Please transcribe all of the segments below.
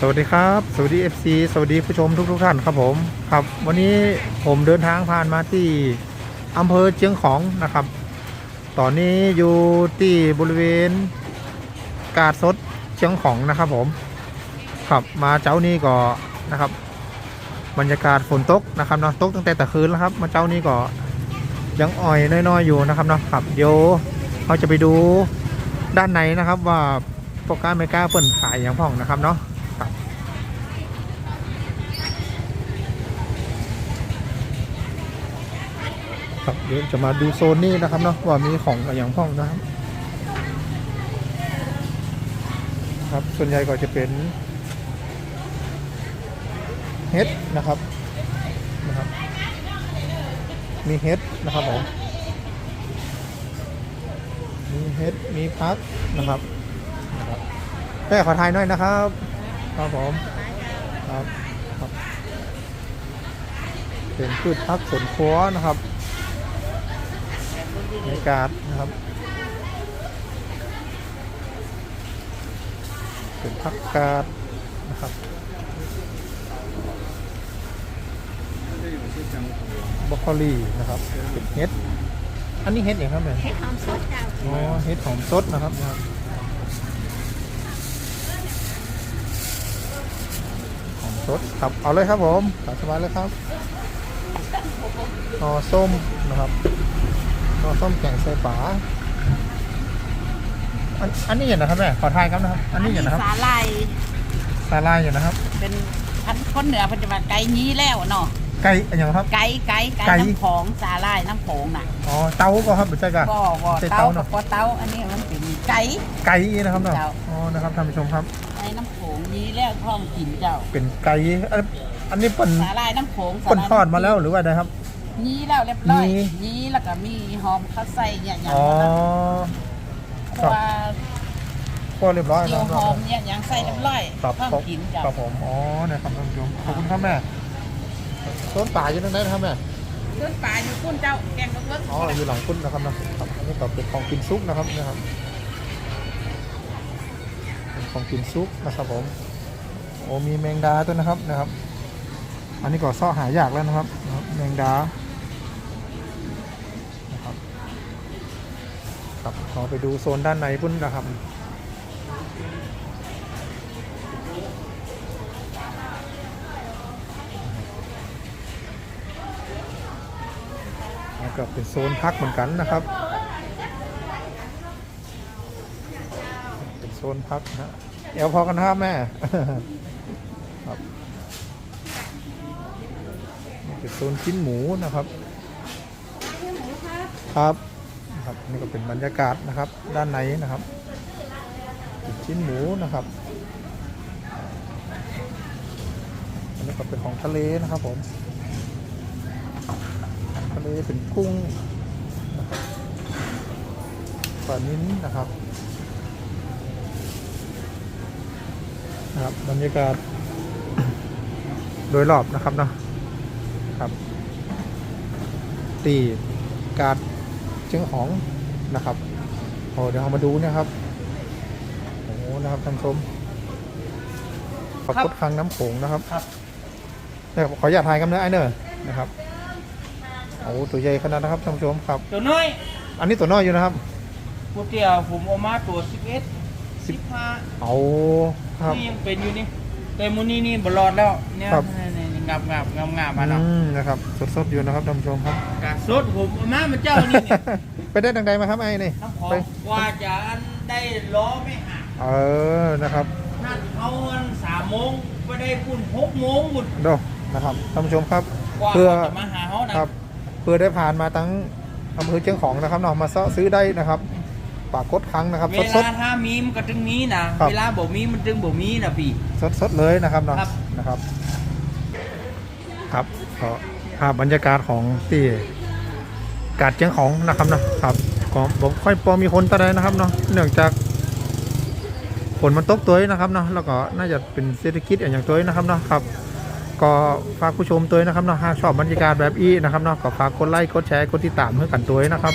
สวัสดีครับ สวัสดี FC สวัสดีผู้ชมทุกทุกๆท่านครับผมครับ วันนี้ผมเดินทางผ่านมาที่อำเภอเชียงของนะครับ ตอนนี้อยู่ที่บริเวณกาดสดเชียงของนะครับผมครับมาเจ้านี้ก็นะครับ บรรยากาศฝนตกนะครับเนาะตกตั้งแต่ต่คืนแล้วครับ มาเจ้านี้ก็ยังอ่อยน้อยๆอยู่นะครับเนาะครับเดี๋ยวเราจะไปดูด้านในนะครับว่าโปรแกรมเมกาเปิดขายอย่างพ่องนะครับเนาะ ครับเดี๋ยวจะมาดูโซนนี้นะครับเนาะว่ามีของอย่างพ่องนะครับครับส่วนใหญ่ก็จะเป็นเฮดนะครับนะครับ มีเฮดนะครับผมมีเฮดมีพักนะครับนะครับแม่ขอทายหน่อยนะครับครับผมครับครับ เป็นพืชพักสวนครัวนะครับ บรรยากาศนะครับเป็นพักกาดนะครับบรอกโคลีนะครับเป็นเห็ดอันนี้เห็ดอย่างครับเนี่ยเห็ดหอมสดเจ้าอ๋อเห็ดหอมสดนะครับนะครับหอมสดครับเอาเลยครับผมตามสบายเลยครับนอส้มนะครับ นอส้มแกงใส่ฝาอันอันนี้อย่างนะครับแม่ขอทายครับนะครับ อันนี้อย่างนะครับสาลายสาลายอย่างนะครับ เป็นพันคนเหนือปัจจุบันไก่นี้แล้วเนาะไก่อย่างครับไก่ไก่ไก่ไก่น้ำของสาลายน้ำโขงน่ะอ๋อเต้าก็ครับไม่ใช่กะบ่บ่ใส่เต้าเต้ากัเนาะบบ่เต้าอันนี้มันเป็นไก่ไก่นะครับเนาะเจ้าอ๋อนะครับท่านผู้ชมครับไก่น้ำโขงนี้แล้วท้องกินเจ้า เป็นไก่อันอันนี้เป็นสาลายน้ำโขงเป็นทอดมาแล้วหรือว่าไงครับ นี้แล้วเรียบร้อยนี้นี้แล้วก็มีหอมข้าวใส่เนี่ยอย่างอ๋อเพราะว่าก็เรียบร้อยเกี่แล้ยววหอมเนี่ยอย่างใส่เรียบร้อยครับท้องครับกินเจ้าครับผม อ๋อนะครับท่านผู้ชมขอบคุณครับแม่ ต้นป่าอยู่ตรงไหนนะครับแม่เดินป่าอยู่คุ้นเจ้าแกงกระเบื้องอ๋ออยู่หลังคุณนะครับนะครับอันนี้ก็เป็นของกินซุปนะครับนะครับเป็นของกินซุปนะครับผมโอ้มีแมงดาด้วยนะครับนะครับ อันนี้ก็ซ่อหายากแล้วนะครับนะครับ แมงดา ครับขอไปดูโซนด้านในพุ่นนะครับแล้วก็เป็นโซนพักเหมือนกันนะครับ เป็นโซนพักนะฮะแอลพอกันครับแม่ครับเป็นโซนชิ้นหมูนะครับ ครับ นะครับนี่ก็เป็นบรรยากาศนะครับด้านในนะครับชิ้นหมูนะครับอันนี้ก็เป็นของทะเลนะครับผมทะเลเป็นกุ้งนะครับปลานิ้นนะครับนะครับบรรยากาศโดยรอบนะครับเนาะครับตีกาด เชียงของนะครับโอ้เดี๋ยวเรามาดูนะครับโอ้โหนะครับท่านผู้ชมปรากฏครั้งน้ำโขงนะครับครับเนี่ยขออยากถ่ายกันนะไอ้เนอร์นะครับโอ้ตัวใหญ่ขนาดนะครับท่านผู้ชมครับ ตัวน้อยอันนี้ตัวน้อยอยู่นะครับก๋วยเตี๋ยวผมเอามาตัวสิบเอ็ดสิบห้าเอาครับนี่ยังเป็นอยู่นี่แต่มูนี่นี่บลอดแล้วเนี่ยครับนี่ๆๆ งับงับงับงับมาแล้วอืมนะครับสดๆอยู่นะครับท่านผู้ชมครับกาสดผมเอามามาเจ้านี่เนี่ยไปได้ดังใดมาครับไอ้นี่น้ำหอไปมกว่าจะอันได้ล้อไม่หักเออนะครับนัดเอาอันสามโมงไปได้ปุ่นหกโมงบุญดูนะครับท่านผู้ชมครับ กว่าเพื่อเขาจะมาหาเขานะครับ เพื่อได้ผ่านมาทั้งอำเภอเชียงของนะครับเนาะมาซื้อได้นะครับปากกดครั้งนะครับ เวสด ลาถ้ามีมันก็ถึงมีนะครับ เวลาบ่มีมันถึงบ่มีนะพี่ ๆสดๆเลยนะครับเนาะครับ นะครับครับ ก็ภาพบรรยากาศของที่กาดเชียงของนะครับนะครับก็ผมค่อยพอมีคนตะไดนะครับเนาะเนื่องจากฝนมันตกตัวนะครับเนาะแล้วก็น่าจะเป็นเศรษฐกิจอย่างตัวนะครับเนาะครับ ก็ฝากผู้ชมตัวนะครับเนาะหากชอบบรรยากาศแบบอีนะครับเนาะก็ฝากกดไลค์กดแชร์กดติดตามให้กันตัวนะครับ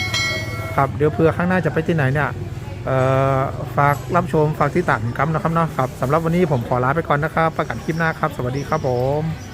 ครับเดี๋ยวเพื่อข้างหน้าจะไปที่ไหนเนี่ยเอ่อฝากรับชมฝากที่ตามกันนะครับเนาะครับสำหรับวันนี้ผมขอลาไปก่อนนะครับ ประกาศคลิปหน้าครับ สวัสดีครับผม